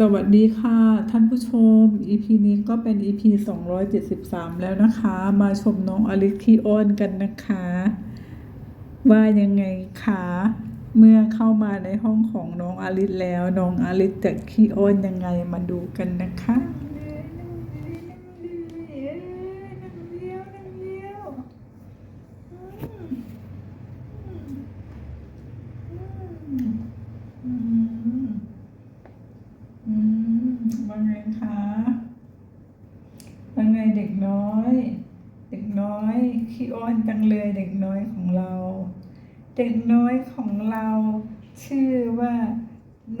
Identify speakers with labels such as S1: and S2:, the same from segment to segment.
S1: สวัสดีค่ะ ท่านผู้ชม EP นี้ก็เป็น EP 273 แล้วนะคะ มาชมน้องอลิคีออนกันนะคะ ว่ายังไงคะเมื่อเข้ามาในห้องของน้องอลิสแล้ว น้องอลิสจะคีออนยังไงมาดูกันนะคะ ว่าไงเด็กน้อย เด็กน้อยขี้อ้อนจังเลยเด็กน้อยของเรา เด็กน้อยของเรา ชื่อว่า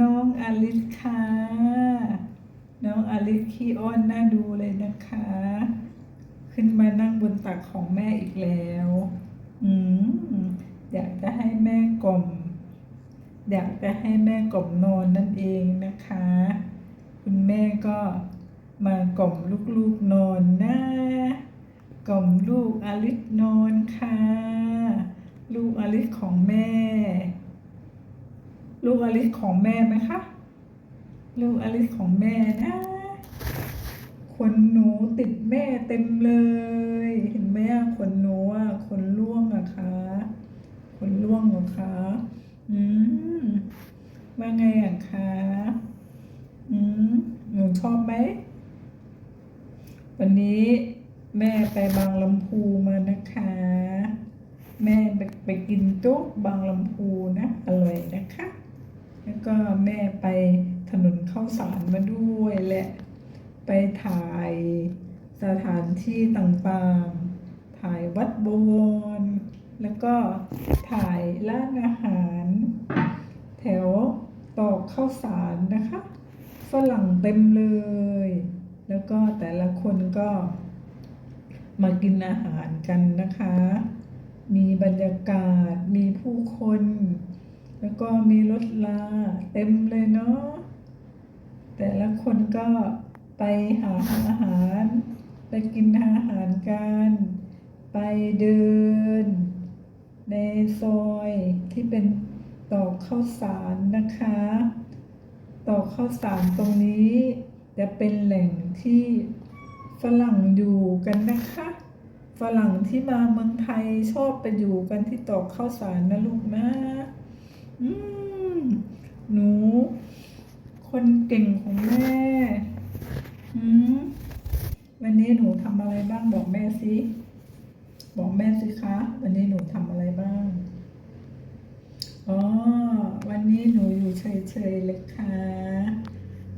S1: น้องอลิสค่ะน้องอลิสขี้อ้อนน่าดูเลยนะคะ ขึ้นมานั่งบนตักของแม่อีกแล้ว อืมอยากจะให้แม่กล่อมอยากจะให้แม่กล่อมนอนนั่นเองนะคะ คุณแม่ก็ มากล่อมลูกๆนอนนะกล่อมลูกอลิสนอนค่ะ ลูกอลิสของแม่ ลูกอลิสของแม่ไหมคะ ลูกอลิสของแม่นะขนหนูติดแม่เต็มเลย เห็นไหมอะขนหนูอะขนร่วงอะคะขนร่วงเหรอคะอืมว่าไงอะคะอืมหนูชอบไหม วันนี้แม่ไปบางลำพูมานะคะ แม่ไปไปกินโจ๊กบางลำพูนะอร่อยนะคะ แล้วก็แม่ไปถนนข้าวสารมาด้วยแหละ ไปถ่ายสถานที่ต่างๆ ถ่ายวัดบวรแล้วก็ถ่ายร้านอาหาร แถวตอกข้าวสารนะคะ ฝรั่งเต็มเลย แล้วก็แต่ละคนก็มากินอาหารกันนะคะ มีบรรยากาศ มีผู้คน แล้วก็มีรถลาเต็มเลยเนาะ แต่ละคนก็ไปหาอาหาร ไปกินอาหารกัน ไปเดิน ในซอยที่เป็นตอกข้าวสารนะคะ ตอกข้าวสารตรงนี้ จะเป็นแหล่งที่ฝรั่งอยู่กันนะคะ ฝรั่งที่มาเมืองไทยชอบไปอยู่กันที่ตอกข้าวสารนะลูกนะอืมหนู คนเก่งของแม่อืมวันนี้หนูทำอะไรบ้างบอกแม่สิบอกแม่สิคะ วันนี้หนูทำอะไรบ้างอ๋อวันนี้หนูอยู่เฉยๆเลยค่ะ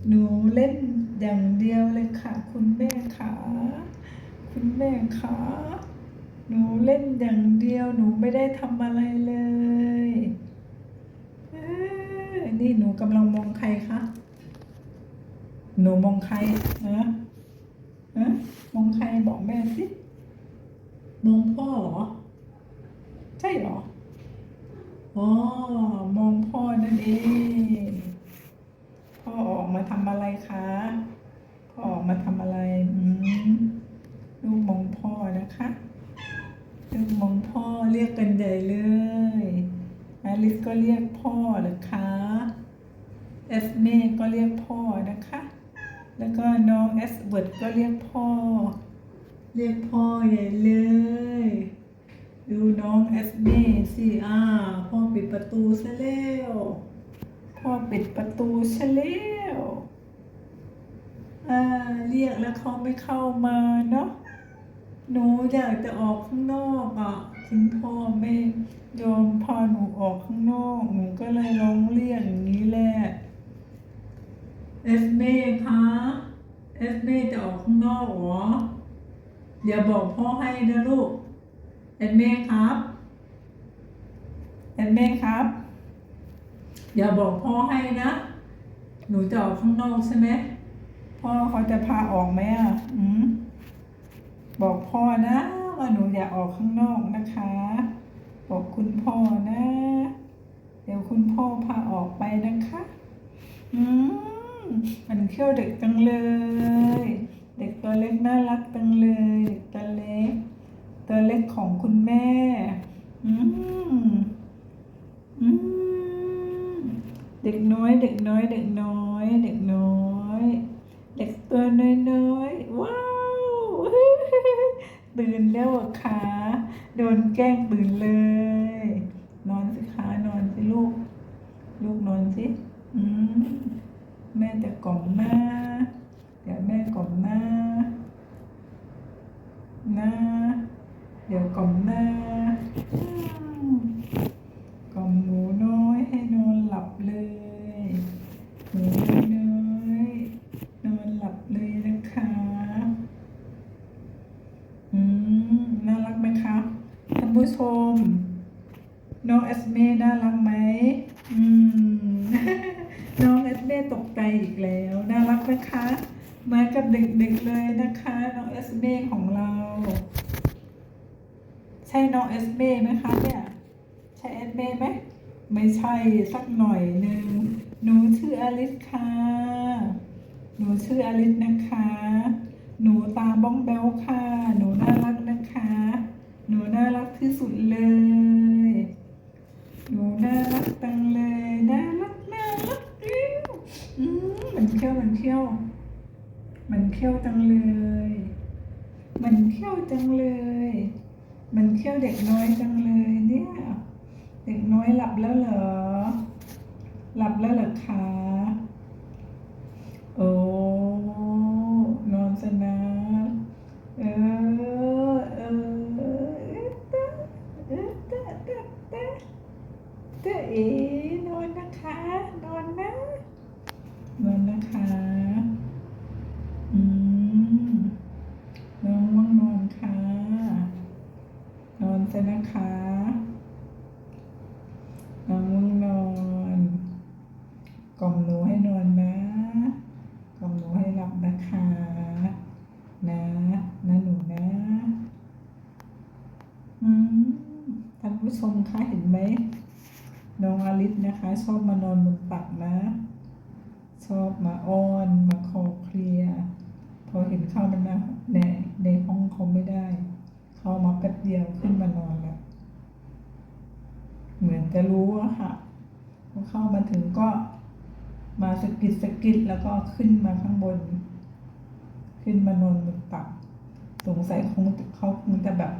S1: หนูเล่น อย่างเดียวเลยค่ะ คุณแม่ขาคุณแม่ขาหนูเล่นอย่างเดียวหนูไม่ได้ทำอะไรเลยเอ้ยนี่หนูกำลังมองใครคะหนูมองใครฮะฮะมองใครบอกแม่สิมองพ่อเหรอ ใช่เหรออ๋อมองพ่อนั่นเอง ออกมาทำอะไรคะพ่อออกมาทำอะไรอืมลูกมองพ่อนะคะลูกมองพ่อเรียกกันใหญ่เลยอลิสก็เรียกพ่อเหรอคะเอสเน่ก็เรียกพ่อนะคะ แล้วก็น้องเอสเวิร์ดก็เรียกพ่อ เรียกพ่อใหญ่เลย ดูน้องเอสเน่สิอ่าพ่อปิดประตูซะแล้ว พ่อปิดประตูซะแล้วอ่า เรียกแล้วเขาไม่เข้ามาเนาะหนูอยากจะออกข้างนอกอะคุณพ่อไม่ยอมพาหนูออกข้างนอก หนูก็เลยร้องเรียกอย่างนี้แหละเอสเม่คะเอสเม่จะออกข้างนอกเหรอเดี๋ยวบอกพ่อให้นะลูกเอสเม่ครับเอสเม่ครับอย่าบอกพ่อให้นะ หนูจะออกข้างนอกใช่ไหมพ่อเขาจะพาออกไหมอะอืมบอกพ่อนะ ว่าหนูอยากออกข้างนอกนะคะ บอกคุณพ่อนะ เดี๋ยวคุณพ่อพาออกไปนะคะ อืมมันเขี้ยวเด็กจังเลย เด็กตัวเล็กน่ารักจังเลยเด็กตัวเล็ก ตัวเล็กของคุณแม่ อืม้อยเด็กน้อย เด็กน้อย เด็กน้อย เด็กตัวน้อยน้อยว้าวตื่นแล้วอะะโดนแกล้งตื่นเลย นอนสิคะนอนสิลูก ลูกนอนสิอืมแม่จะกล่อมหน้าเดี๋ยวแม่กล่อมหน้าหน้าเดี๋ยวกล่อมหน้า มน้องเอสเม่น่ารักไหมอืม น้องเอสเม่ตกใจอีกแล้ว น่ารักไหมคะเหมากับเด็กๆเลยนะคะ น้องเอสเม่ของเรา ใช่น้องเอสเม่ไหมคะเนี่ยใช่เอสเม่ไหมไม่ใช่สักหน่อยหนึ่งหนูชื่ออลิสค่ะ หนูชื่ออลิสนะคะ หนูตาบ้องแบวค่ะ หนูน่ารัก หนูน่ารักที่สุดเลย หนูน่ารักจังเลย น่ารักน่ารักอิ๊วอืมมันเขี้ยวมันเขี้ยว มันเขี้ยวจังเลย มันเขี้ยวจังเลย มันเขี้ยวเด็กน้อยจังเลยเนี่ย เด็กน้อยหลับแล้วเหรอ หลับแล้วเหรอคะ โอ้ นอนสนะเออ เออเออตะเออตะตะตะตะเอ๋นอนนะคะ นอนนะ นอนนะคะ อืมน้องว่างนอนค่ะ นอนซะนะคะ น้องว่างนอน กล่อมหนูให้นอนนะ กล่อมหนูให้หลับนะคะ นะนะหนูนะ อืมท่าน ผู้ชมคะเห็นไหมน้องอลิสนะคะ ชอบมานอนบนตักนะ ชอบมาอ้อนมาคอเคลียพอเห็นเข้ามันนะในในห้องเขาไม่ได้ เข้ามาแป๊บเดียวขึ้นมานอนแล้วเหมือนจะรู้อะค่ะพอเข้ามาถึงก็มาสกิดสกิดแล้วก็ขึ้นมาข้างบน ขึ้นมานอนบนตักสงสัยคงเขาคงจะแบบ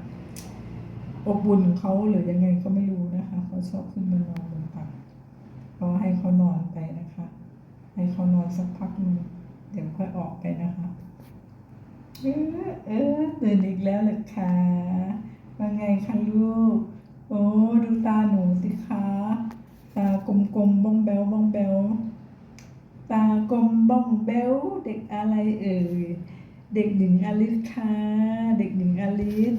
S1: อบอุ่นเขาหรือยังไงก็ไม่รู้นะคะ เขาชอบขึ้นมานอนบนตักก็ให้เขานอนไปนะคะ ให้เขานอนสักพักหนึงเดี๋ยวค่อยออกไปนะคะ เออเออตื่นอีกแล้วเหรอคะว่าไงคะลูก โอ้ดูตาหนูสิคะตากลมๆบ้องแบวบ้องแบวตากลมบ้องแบวเด็กอะไรเอ่ยเด็กหญิงอลิสค่ะเด็กหญิงอลิส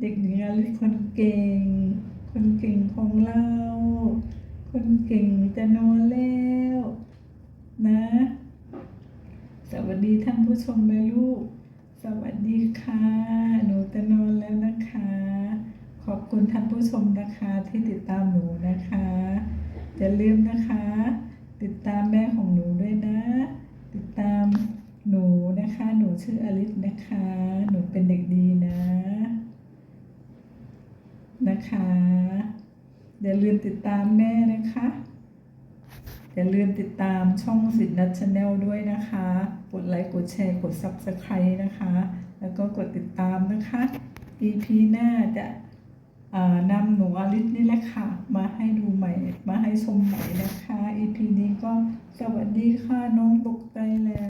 S1: เด็กหญิงอลิสคนเก่ง คนเก่งของเรา คนเก่งจะนอนแล้วนะ สวัสดีท่านผู้ชมแม่ลูก สวัสดีค่ะ หนูจะนอนแล้วนะคะ ขอบคุณท่านผู้ชมนะคะที่ติดตามหนูนะคะอย่าลืมนะคะ ติดตามแม่ของหนูด้วยนะ ติดตามหนูนะคะ หนูชื่ออลิสนะคะ หนูเป็นเด็กดีนะ นะคะ อย่าลืมติดตามแม่นะคะ อย่าลืมติดตามช่องสิทธิ์นัทชาแนลด้วยนะคะ กดไลค์ กดแชร์ กด Subscribe นะคะ แล้วก็กดติดตามนะคะ EP หน้าจะนำหนูอลิสนี่แหละค่ะ มาให้ดูใหม่ มาให้ชมใหม่นะคะ EP นี้ก็สวัสดีค่ะ น้องตกใจแล้ว